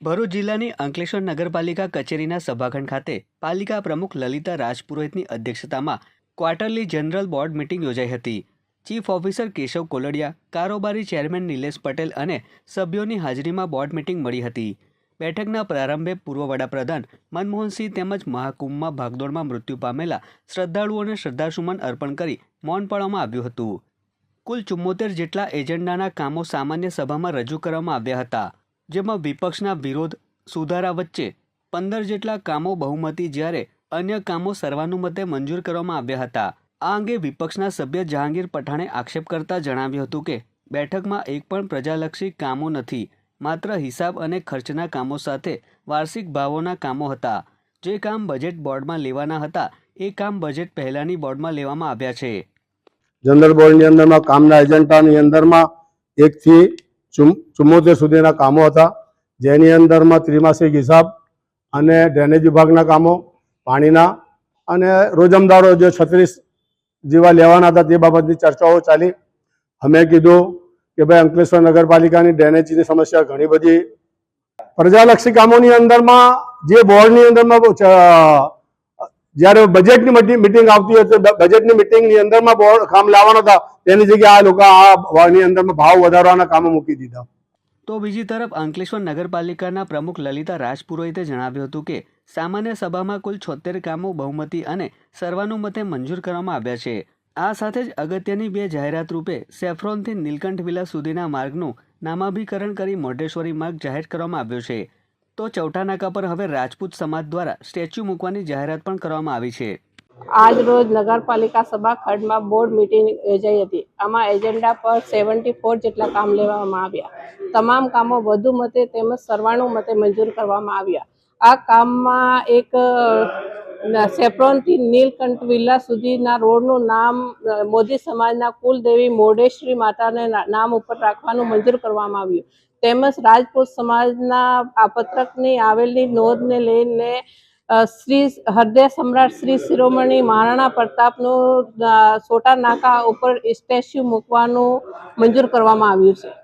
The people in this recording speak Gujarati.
ભરૂચ જિલ્લાની અંકલેશ્વર નગરપાલિકા કચેરીના સભાખંડ ખાતે પાલિકા પ્રમુખ લલિતા રાજપુરોહિતની અધ્યક્ષતામાં ક્વાર્ટરલી જનરલ બોર્ડ મિટિંગ યોજાઈ હતી. ચીફ ઓફિસર કેશવ કોલડિયા, કારોબારી ચેરમેન નિલેશ પટેલ અને સભ્યોની હાજરીમાં બોર્ડ મિટિંગ મળી હતી. બેઠકના પ્રારંભે પૂર્વ વડાપ્રધાન મનમોહનસિંહ તેમજ મહાકુંભમાં ભાગદોડમાં મૃત્યુ પામેલા શ્રદ્ધાળુઓને શ્રદ્ધાસુમન અર્પણ કરી મૌન પાળવામાં આવ્યું હતું. કુલ ચુમ્મોતેર જેટલા એજન્ડાના કામો સામાન્ય સભામાં રજૂ કરવામાં આવ્યા હતા. જેમાં વિપક્ષના વિરોધ સુધારા વચ્ચે પંદર જેટલા કામો બહુમતી જ્યારે અન્ય કામો સર્વાનુમતે મંજૂર કરવામાં આવ્યા હતા. આ અંગે વિપક્ષના સભ્ય જહાંગીર પઠાણે આક્ષેપ કરતા જણાવ્યું હતું કે, બેઠકમાં એક પણ પ્રજાલક્ષી કામો નથી, માત્ર હિસાબ અને ખર્ચના કામો સાથે વાર્ષિક ભાવોના કામો હતા. જે કામ બજેટ બોર્ડમાં લેવાના હતા, એ કામ બજેટ પહેલાંની બોર્ડમાં લેવામાં આવ્યા છે. જનરલ બોર્ડની અંદરમાં કામના એજન્ટાની અંદરમાં એકથી ચુમ્મોતેર સુધીના કામો હતા. જેની અંદરમાં ત્રિમાસિક હિસાબ અને ડ્રેનેજ વિભાગના કામો, પાણીના અને રોજમદારો જે છત્રીસ જેવા લેવાના હતા તે બાબતની ચર્ચાઓ ચાલી. અમે કીધું કે ભાઈ અંકલેશ્વર નગરપાલિકાની ડ્રેનેજની સમસ્યા ઘણી બધી પ્રજાલક્ષી કામોની અંદરમાં જે બોર્ડની અંદરમાં જ્યારે બજેટની મિટિંગ આવતી હતી બજેટની મિટિંગની અંદરમાં બોર્ડ કામ લાવવાના હતા. તેની જગ્યાએ આ લોકો આ વાની અંદરમાં ભાવ વધારવાના કામો મૂકી દીધા. તો બીજી તરફ અંકલેશ્વર નગરપાલિકાના પ્રમુખ લલિતા રાજપુરોહિતે જણાવ્યું હતું કે, સામાન્ય સભામાં કુલ છોતેર કામો બહુમતી અને સર્વાનુમતે મંજૂર કરવામાં આવ્યા છે. આ સાથે જ અગત્યની બે જાહેરાત રૂપે સેફ્રોનથી નીલકંઠ વિલા સુધીના માર્ગનું નામાભીકરણ કરી મોઢેશ્વરી માર્ગ જાહેર કરવામાં આવ્યો છે. તો ચૌઠા નાકા પર હવે રાજપૂત સમાજ દ્વારા સ્ટેચ્યુ મૂકવાની જાહેરાત પણ કરવામાં આવી છે. આજ રોજ નગરપાલિકા સભા ખંડમાં બોર્ડ મિટિંગ યોજાઈ હતી. આમાં એજન્ડા પર સેવન્ટી ફોર જેટલા કામ લેવામાં આવ્યા. તમામ કામો વધુ મતે તેમજ સર્વાણુમતે મંજૂર કરવામાં આવ્યા. આ કામમાં એક સેફ્રોનથી નીલકંઠ વિલા સુધીના રોડનું નામ મોદી સમાજના કુલદેવી મોઢેશ્વરી માતાને નામ ઉપર રાખવાનું મંજૂર કરવામાં આવ્યું. તેમજ રાજપૂત સમાજના આ પત્રકની આવેલી નોંધને લઈને શ્રી હૃદય સમ્રાટ શ્રી શિરોમણી મહારાણા પ્રતાપનું સોટા નાકા ઉપર સ્ટેચ્યુ મૂકવાનું મંજૂર કરવામાં આવ્યું છે.